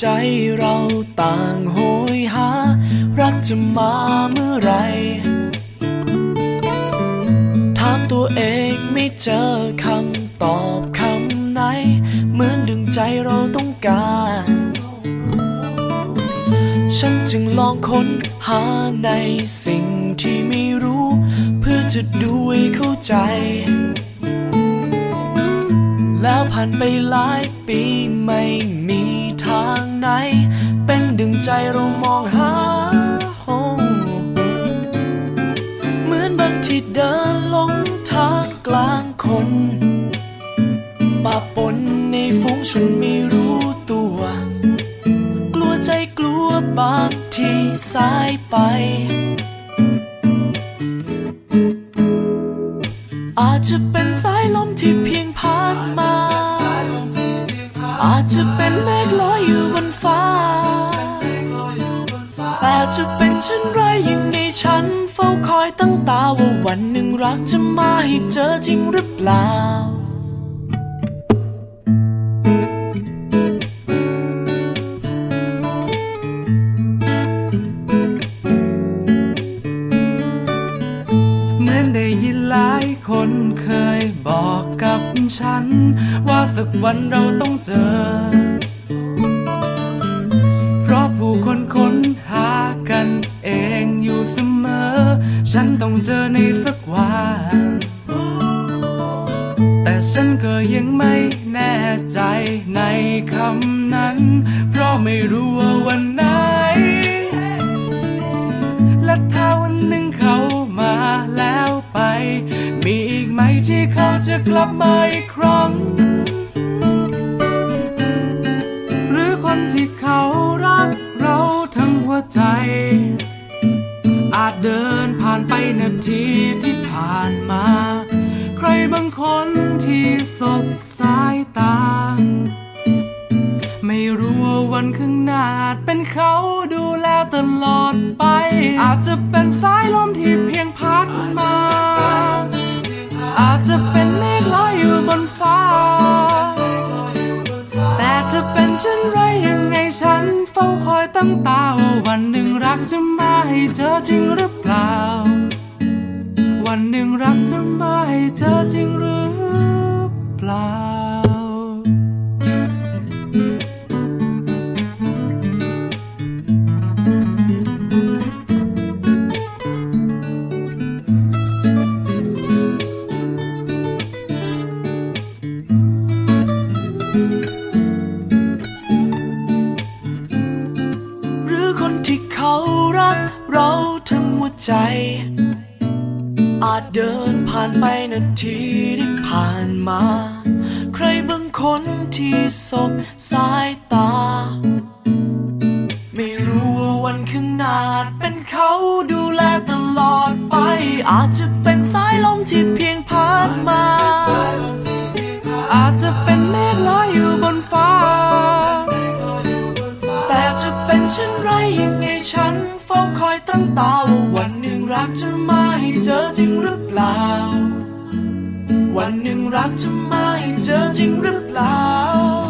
ใจเราต่างโหยหา รักจะมาเมื่อไร ถามตัวเองไม่เจอคำตอบคำไหน เหมือนดึงใจเราต้องการ ฉันจึงลองค้นหาในสิ่งที่ไม่รู้ เพื่อจะดูให้เข้าใจ แล้วผ่านไปหลายปีไม่มีทางไหน เป็นดึงใจเรามองหาเหมือนบางที่เดินหลงทางกลางคนปะปนในฝูงชนไม่รู้ตัว กลัวใจกลัวบางทีสายไปอาจจะเป็นสายลมที่เพียงพัดมา อาจจะเป็นเมฆลอยอยู่บนฟ้า แต่จะเป็นเช่นไรยังไงฉันเฝ้าคอยตั้งตาว่าวันหนึ่งรักจะมาให้เจอจริงหรือเปล่าเหมือนได้ยินหลายคนเคยบอกกับ ฉัน ว่าสักวันเราต้องเจอ เพราะผู้คนค้นหากันเองอยู่เสมอ ฉันต้องเจอในสักวัน แต่ฉันก็ยังไม่แน่ใจในคำนั้น เพราะไม่รู้ว่าวัน จะกลับมาอีกครั้ง หรือคนที่เขารักเราทั้งหัวใจ อาจเดินผ่านไปนาทีที่ผ่านมา ใครบางคนที่สบสายตา ไม่รู้ว่าวันข้างหน้าเป็นเขาดูแลตลอดไป อาจจะเป็นสายลมที่เพียงพัดมา ยตั้งตาว่าวันหนึ่งรักจะมาให้เจอจริงหรือเปล่า วันหนึ่งรักจะมาให้เจอจริงหรือ ใจ อาจเดินผ่านไปนาทีที่ผ่านมา ใครบางคนที่สบสายตา ไม่รู้ว่าวันข้างหน้าเป็นเขาดูแลตลอดไป อาจจะเป็นสายลมที่เพียงพัดมา อาจจะเป็นเมฆลอยอยู่บนฟ้า แต่จะเป็นเช่นไรยังไงฉันเฝ้าคอยตั้งตาว่าวัน กจะมาให้เจอจริงหรือเปล่า วันหนึ่งรักจะมาให้เจอจริงหรือเปล่า